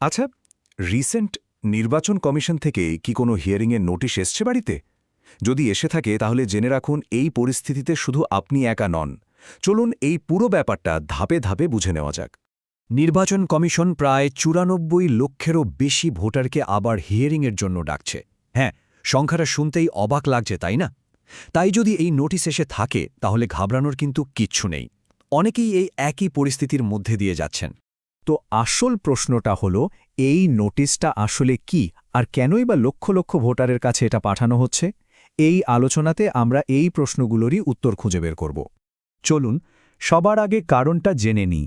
আচ্ছা রিসেন্ট নির্বাচন কমিশন থেকে কি কোনো হিয়ারিংয়ের নোটিশ এসছে বাড়িতে? যদি এসে থাকে, তাহলে জেনে রাখুন এই পরিস্থিতিতে শুধু আপনি একা নন। চলুন এই পুরো ব্যাপারটা ধাপে ধাপে বুঝে নেওয়া যাক। নির্বাচন কমিশন প্রায় চুরানব্বই লক্ষেরও বেশি ভোটারকে আবার হিয়ারিংয়ের জন্য ডাকছে। হ্যাঁ সংখ্যাটা শুনতেই অবাক লাগছে, তাই না? তাই যদি এই নোটিশ এসে থাকে, তাহলে ঘাবড়ানোর কিন্তু কিচ্ছু নেই। অনেকেই এই একই পরিস্থিতির মধ্যে দিয়ে যাচ্ছেন। তো আসল প্রশ্নটা হলো, এই নোটিশটা আসলে কি? আর কেনই বা লক্ষ লক্ষ ভোটারের কাছে এটা পাঠানো হচ্ছে? এই আলোচনাতে আমরা এই প্রশ্নগুলোরই উত্তর খুঁজে বের করব। চলুন, সবার আগে কারণটা জেনে নিই।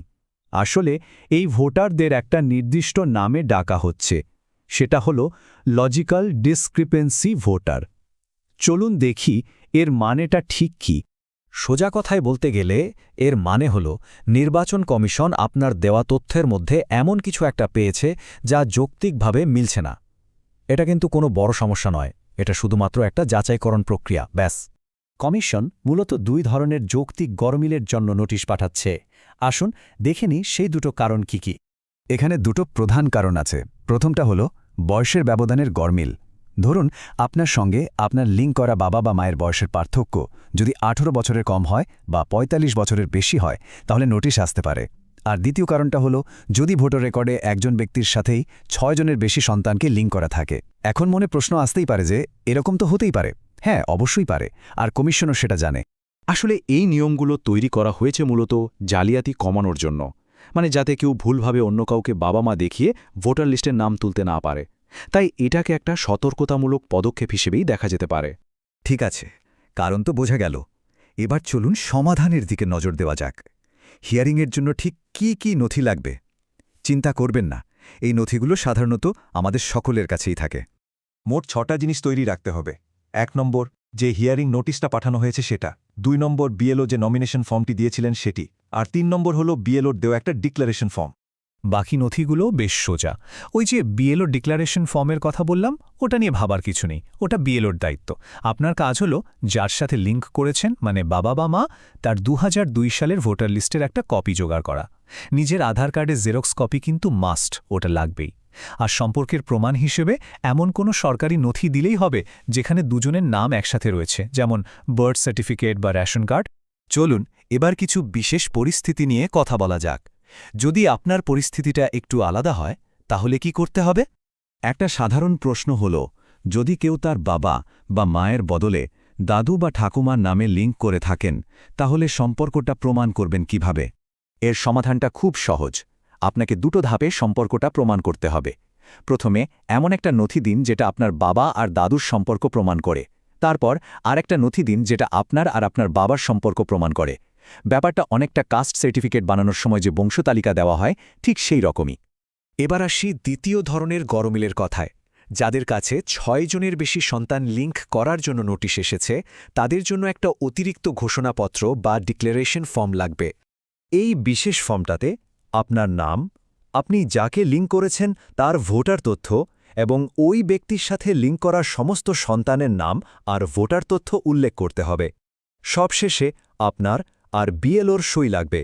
আসলে, এই ভোটারদের একটা নির্দিষ্ট নামে ডাকা হচ্ছে। সেটা হলো লজিক্যাল ডিসক্রিপেন্সি ভোটার। চলুন দেখি, এর মানেটা ঠিক কি? সোজা কথায় বলতে গেলে, এর মানে হল, নির্বাচন কমিশন আপনার দেওয়া তথ্যের মধ্যে এমন কিছু একটা পেয়েছে যা যৌক্তিকভাবে মিলছে না। এটা কিন্তু কোনো বড় সমস্যা নয়, এটা শুধুমাত্র একটা যাচাইকরণ প্রক্রিয়া, ব্যাস। কমিশন মূলত দুই ধরনের যৌক্তিক গরমিলের জন্য নোটিশ পাঠাচ্ছে। আসুন দেখে নিই সেই দুটো কারণ কি কি। এখানে দুটো প্রধান কারণ আছে। প্রথমটা হলো, বয়সের ব্যবধানের গরমিল। ধরুন, আপনার সঙ্গে আপনার লিঙ্ক করা বাবা বা মায়ের বয়সের পার্থক্য যদি ১৮ বছরের কম হয় বা ৪৫ বছরের বেশি হয়, তাহলে নোটিশ আসতে পারে। আর দ্বিতীয় কারণটা হলো, যদি ভোটার রেকর্ডে একজন ব্যক্তির সাথেই ছয় জনের বেশি সন্তানকে লিঙ্ক করা থাকে, এখন মনে প্রশ্ন আসতেই পারে যে, এরকম তো হতেই পারে। হ্যাঁ অবশ্যই পারে, আর কমিশনও সেটা জানে। আসলে এই নিয়মগুলো তৈরি করা হয়েছে মূলত জালিয়াতি কমানোর জন্য মানে যাতে কেউ ভুলভাবে অন্য কাউকে বাবা মা দেখিয়ে ভোটার লিস্টের নাম তুলতে না পারে। তাই এটাকে একটা সতর্কতামূলক পদক্ষেপ হিসেবেই দেখা যেতে পারে। ঠিক আছে কারণ তো বোঝা গেল। এবার চলুন সমাধানের দিকে নজর দেওয়া যাক। হিয়ারিংয়ের জন্য ঠিক কি কি নথি লাগবে? চিন্তা করবেন না এই নথিগুলো সাধারণত আমাদের সকলের কাছেই থাকে। মোট ছটা জিনিস তৈরি রাখতে হবে। এক নম্বর যে হিয়ারিং নোটিশটা পাঠানো হয়েছে সেটা। দুই নম্বর বিএলও যে নমিনেশন ফর্মটি দিয়েছিলেন সেটি। আর তিন নম্বর হলো বিএলওর দেওয়া একটা ডিক্লারেশন ফর্ম বাকি নথিগুলো বেশ সোজা। ওই যে বিএলও ডিক্লারেশন ফর্মের কথা বললাম, ওটা নিয়ে ভাবার কিছু নেই। ওটা বিএলওর দায়িত্ব। আপনার কাজ হলো যার সাথে লিঙ্ক করেছেন মানে বাবা বা মা, তার দু হাজার দুই সালের ভোটার লিস্টের একটা কপি জোগাড় করা। নিজের আধার কার্ডের জেরক্স কপি কিন্তু মাস্ট ওটা লাগবেই। আর সম্পর্কের প্রমাণ হিসেবে এমন কোনো সরকারি নথি দিলেই হবে যেখানে দুজনের নাম একসাথে রয়েছে, যেমন বার্থ সার্টিফিকেট বা রেশন কার্ড চলুন, এবার কিছু বিশেষ পরিস্থিতি নিয়ে কথা বলা যাক। যদি আপনার পরিস্থিতিটা একটু আলাদা হয়, তাহলে কি করতে হবে? একটা সাধারণ প্রশ্ন হল, যদি কেউ তার বাবা বা মায়ের বদলে দাদু বা ঠাকুমার নামে লিঙ্ক করে থাকেন, তাহলে সম্পর্কটা প্রমাণ করবেন কীভাবে? এর সমাধানটা খুব সহজ। আপনাকে দুটো ধাপে সম্পর্কটা প্রমাণ করতে হবে। প্রথমে, এমন একটা নথি দিন যেটা আপনার বাবা আর দাদুর সম্পর্ক প্রমাণ করে। তারপর, আরেকটা নথি দিন যেটা আপনার আর আপনার বাবার সম্পর্ক প্রমাণ করে। ব্যাপারটা অনেকটা কাস্ট সার্টিফিকেট বানানোর সময় যে বংশতালিকা দেওয়া হয়, ঠিক সেই রকমই। এবার আসি দ্বিতীয় ধরনের গরমিলের কথায়। যাদের কাছে ছয় জনের বেশি সন্তান লিঙ্ক করার জন্য নোটিশ এসেছে, তাদের জন্য একটা অতিরিক্ত ঘোষণাপত্র বা ডিক্লারেশন ফর্ম লাগবে। এই বিশেষ ফর্মটাতে আপনার নাম, আপনি যাকে লিঙ্ক করেছেন তার ভোটার তথ্য এবং ওই ব্যক্তির সাথে লিঙ্ক করা সমস্ত সন্তানের নাম আর ভোটার তথ্য উল্লেখ করতে হবে। সবশেষে আপনার আর বিএলওর সই লাগবে।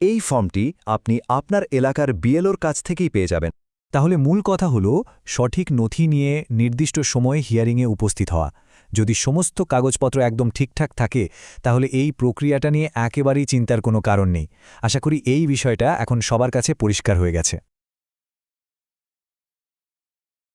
এই ফর্মটি আপনি আপনার এলাকার বিএলওর কাছ থেকেই পেয়ে যাবেন। তাহলে মূল কথা হল, সঠিক নথি নিয়ে নির্দিষ্ট সময়ে হিয়ারিংয়ে উপস্থিত হওয়া। যদি সমস্ত কাগজপত্র একদম ঠিকঠাক থাকে, তাহলে এই প্রক্রিয়াটা নিয়ে একেবারেই চিন্তার কোনো কারণ নেই। আশা করি এই বিষয়টা এখন সবার কাছে পরিষ্কার হয়ে গেছে।